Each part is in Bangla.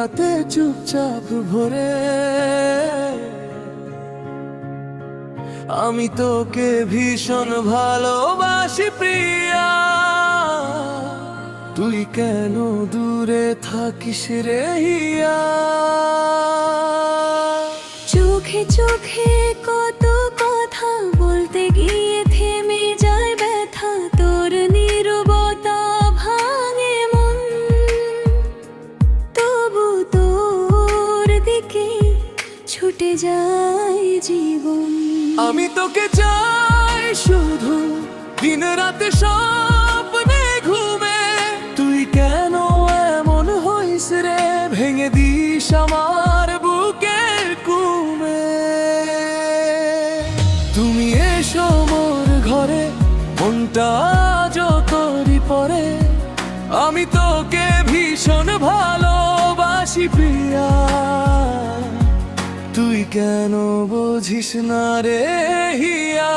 রাতে চুপচাপ ভরে। আমি তোকে ভীষণ ভালোবাসি, প্রিয়া। তুই কেন দূরে থাকিস রে হিয়া? চোখে চোখে রাতে স্বপ্নে ঘুমে। তুই কেন এমন হইস রে? ভেঙে দিস আমার বুকের কুমে। তুমি এসো মোর ঘরে, মনটা যতরি পরে। আমি তোকে ভীষণ ভালোবাসি, প্রিয়া। তুই কেন বুঝিস না রে, হিয়া?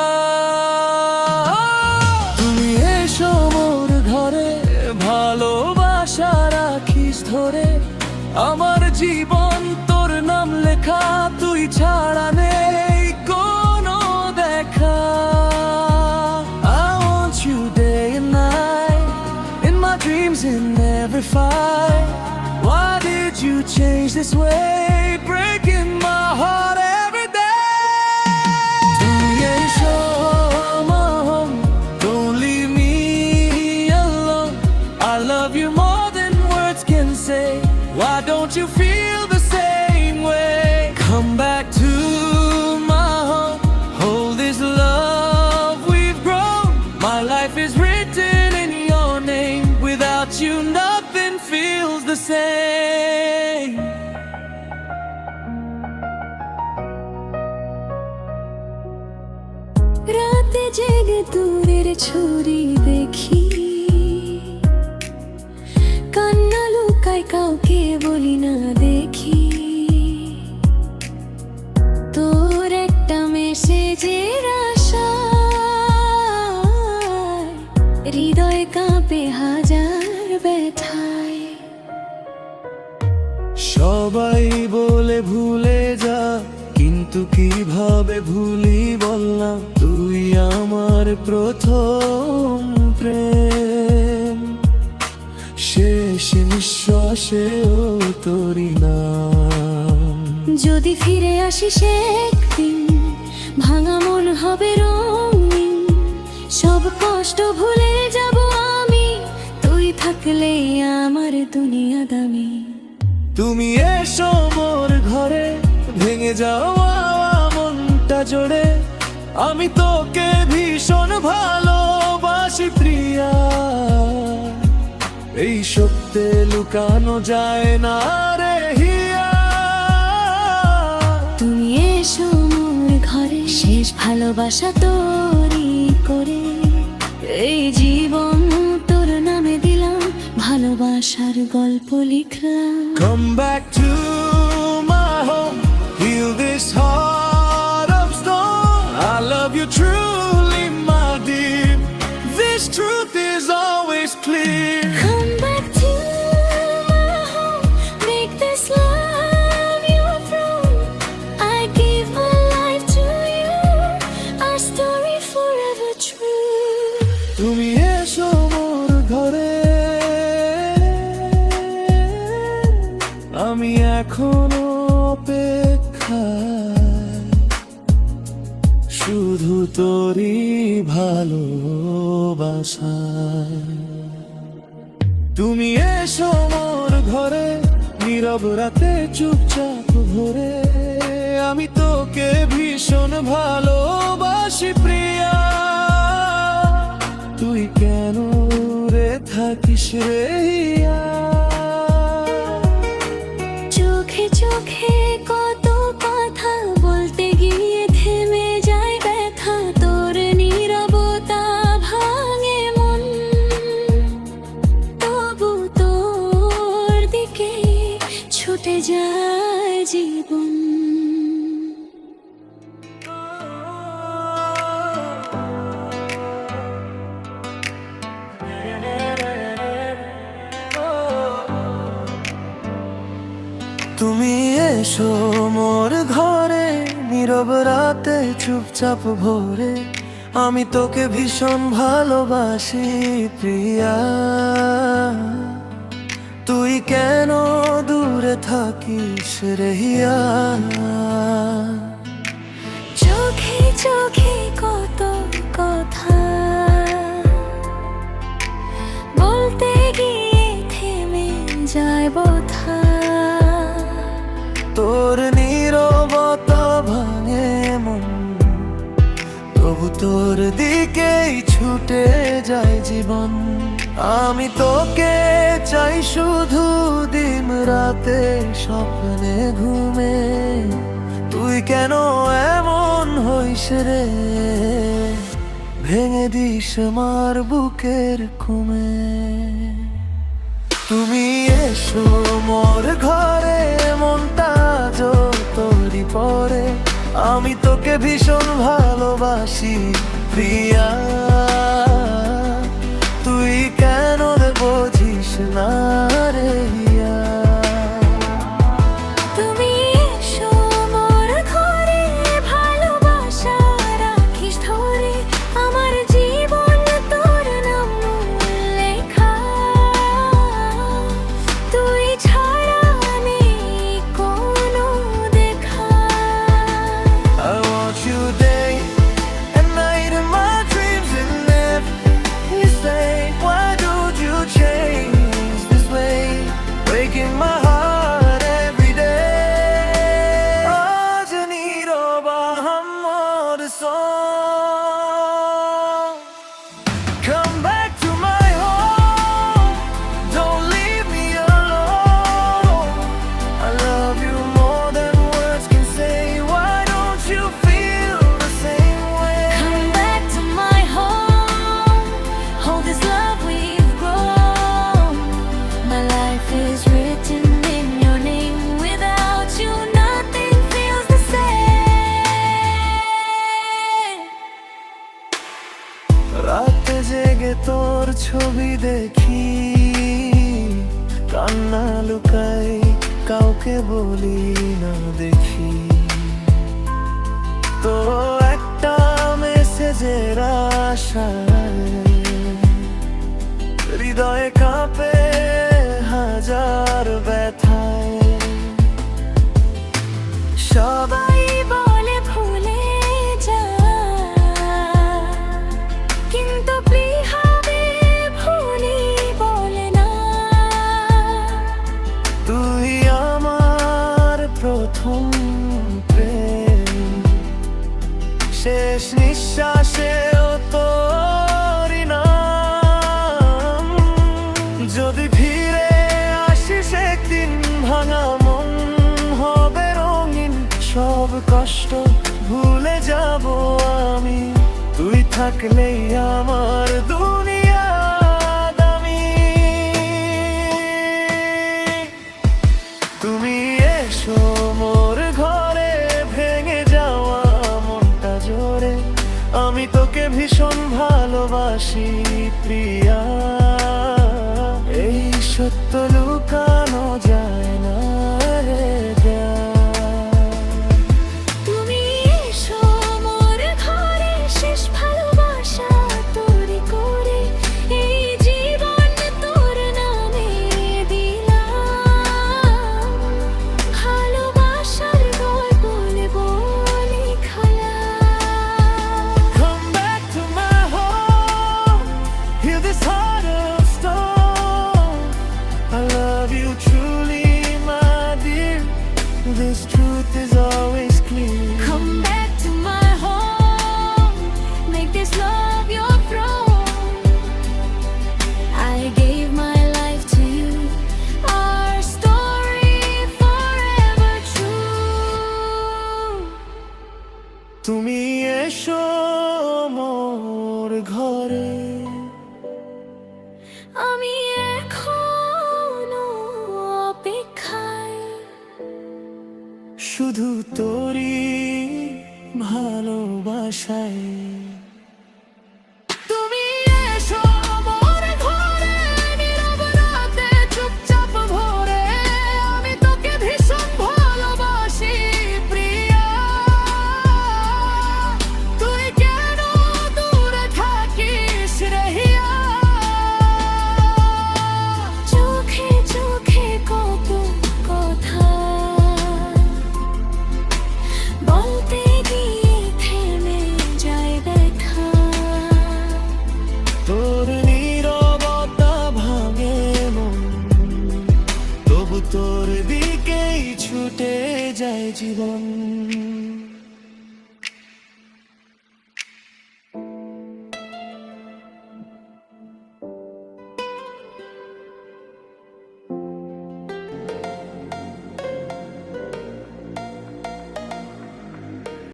This way দূরের ছুরি দেখি। কান্না লুকায় কাউকে বলি না দেখি। তোর একটা মেসেজের আশা হৃদয় কাঁপে হাজার ব্যথায়। সবাই বলে ভুলে কিন্তু কীভাবে ভুলি বললাম তুই আমার প্রথম প্রেম। শেষ নিঃশ্বাসেও তোরি নাম। যদি ফিরে আসিস একদিন ভাঙা মন হবে রঙিন। সব কষ্ট ভুলে যাব আমি তুই থাকলে আমার দুনিয়া দামি। তুমি এসো মোর ঘরে ভেঙে যাওয়া মনটা জোড়ে। আমি তোকে ভীষণ ভালোবাসি প্রিয়া। এই সত্যে লুকানো যায় না রে হিয়া। তুমি এসো মোর ঘরে শেষ ভালোবাসা তোরই করে। এই জীবন তোর নামে দিলাম ভালোবাসার গল্প লিখলাম। Come back to তুমি এসো মোর ঘরে। আমি এখনও অপেক্ষায়। শুধু তোরই ভালোবাসা তুমি এসো মোর ঘরে, নীরব রাতে চুপচাপ ভরে। আমি তোকে ভীষণ ভালোবাসি প্রিয়া। তুই কেন রে থাকিস রে এসো মোর ঘরে, নীরব রাতে চুপচাপ ভোরে। আমি তোকে ভীষণ ভালোবাসি, প্রিয়া। তুই কেন দূরে থাকিস রেহিয়া চোখে চোখে কত কথা। বলতে গিয়ে থেমে যায় প্রভু তোর দিকেই ছুটে যায় জীবন। আমি তোকে চাই শুধু দিন রাতে স্বপ্নে ঘুমে। তুই কেন এমন হইস রে? ভেঙে দিস আমার বুকের কুমে তুমি এসো মোর ঘরে, মনটা তোরি পরে আমি তোকে ভীষণ ভালো ভালোবাসি প্রিয়া। তুই কেন বোঝিস না রে? তোর ছবি দেখি কান্না লুকাই কাউকে বলি না দেখি। তো একটা মেসেজের আশা হৃদয়ে শেষ নিঃশ্বাসেও তোরি নাম যদি ফিরে আসিস একদিন ভাঙা মন, হবে রঙিন সব কষ্ট, ভুলে যাব আমি। তুই থাকলেই আমার শুধু তোরি ভালোবাসায়। তবু তোর দিকেই ছুটে যায় জীবন।